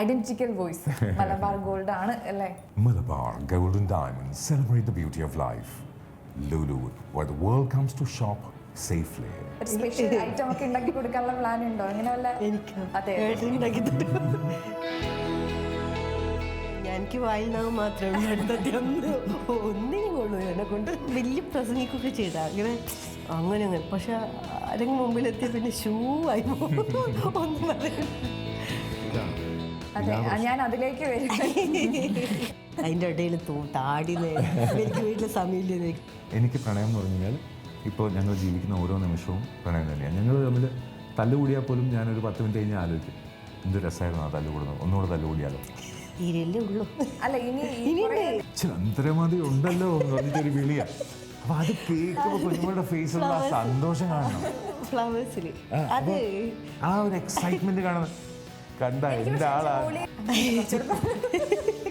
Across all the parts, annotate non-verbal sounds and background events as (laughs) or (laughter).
Identical voice (laughs) Malabar gold ആണ് അല്ലേ? Malabar Golden diamond celebrate the beauty of life. Lulu, where the world comes to shop safely. ഒരു special item ഒക്കെ ഉണ്ടാക്കി കൊടുക്കാനുള്ള plan ഉണ്ടോ? അങ്ങനെ വല്ല എനിക്ക് അതെ. ഉണ്ടാക്കി എനിക്ക് വായിനാവ് മാത്രമേ ഉള്ളൂ. ഒന്നിനും കൊള്ളൂ. എന്നെ കൊണ്ട് വലിയ പ്രസംഗിക്കൊക്കെ ചെയ്ത. അങ്ങനെ അങ്ങനെ അങ്ങനെ. പക്ഷെ ആരെങ്കിലും മുമ്പിലെത്തിയ പിന്നെ ഷൂ ആയി പോകും. ഒന്നും അതെ ഞാൻ അതിലേക്ക് വരും. (laughs) അതിന്റെ ഇടയിൽ താടി നേ- എനിക്ക് വീട്ടിൽ സമയമില്ല എനിക്ക് പ്രണയം എന്ന് പറഞ്ഞു കഴിഞ്ഞാൽ ഇപ്പോൾ ഞങ്ങൾ ജീവിക്കുന്ന ഓരോ നിമിഷവും പ്രണയം തന്നെയാണ്. ഞങ്ങൾ തമ്മിൽ തല്ലുകൂടിയാൽ പോലും ഞാൻ ഒരു പത്ത് മിനിറ്റ് കഴിഞ്ഞ് ആലോചിക്കും. എന്ത് രസമായിരുന്നു ആ തല്ലുകൂടുന്നത്. ഒന്നുകൂടെ തല്ലുകൂടിയാലോ തീരല്ലേ ഉള്ളൂ. അല്ല ഇനി കുറേ- ചന്ദ്രമതി ഉണ്ടല്ലോ എന്ന് പറഞ്ഞിട്ടൊരു വിളിയാ. അപ്പൊ അത് കേൾക്കുമ്പോൾ കുഞ്ഞുങ്ങളുടെ ഫേസിലുള്ള ആ സന്തോഷം കാണണം. ഫ്ലവേഴ്സിൽ അത് ആ ഒരു എക്സൈറ്റ്മെന്റ് കാണുന്നത്. കണ്ട എന്റെ ആളാ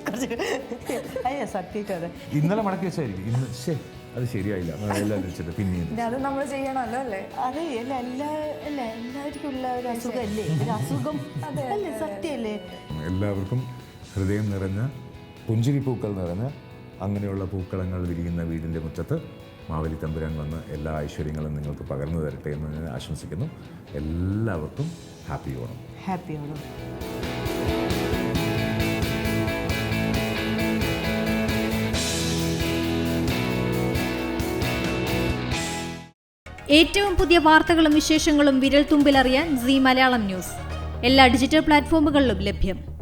കുറച്ച് അയ്യ സത്യമായിട്ട് അതെ. ഇന്നലെ മടക്കി വെച്ചായിരിക്കും. ഇന്ന് ശേ അത് ശരിയായില്ല. എല്ലാം (laughs) വെച്ചിട്ട് പിന്നെയും പിന്നെ അത് നമ്മൾ ചെയ്യണമല്ലോ അല്ലേ? അതെ അല്ല എല്ലാ അല്ല എല്ലാവർക്കും ഉള്ള ഒരു അസുഖമല്ലേ? ഒരു അസുഖം അല്ലേ സത്യമല്ലേ? എല്ലാവർക്കും ഹൃദയം നിറഞ്ഞ പുഞ്ചിരി പൂക്കൾ നിറഞ്ഞ അങ്ങനെയുള്ള പൂക്കളങ്ങൾ വിരിയുന്ന വീടിന്റെ മുറ്റത്ത് മാവലി തമ്പുരാൻ വന്ന് എല്ലാ ഐശ്വര്യങ്ങളും നിങ്ങൾക്ക് പകർന്നു തരട്ടെ എന്ന് ഞാൻ ആശംസിക്കുന്നു. എല്ലാവർക്കും ഹാപ്പി ഓണം. ഹാപ്പി ഓണം. ഏറ്റവും പുതിയ വാർത്തകളും വിശേഷങ്ങളും വിരൽ തുമ്പിലറിയാൻ സി മലയാളം ന്യൂസ്. എല്ലാ ഡിജിറ്റൽ പ്ലാറ്റ്ഫോമുകളിലും ലഭ്യം.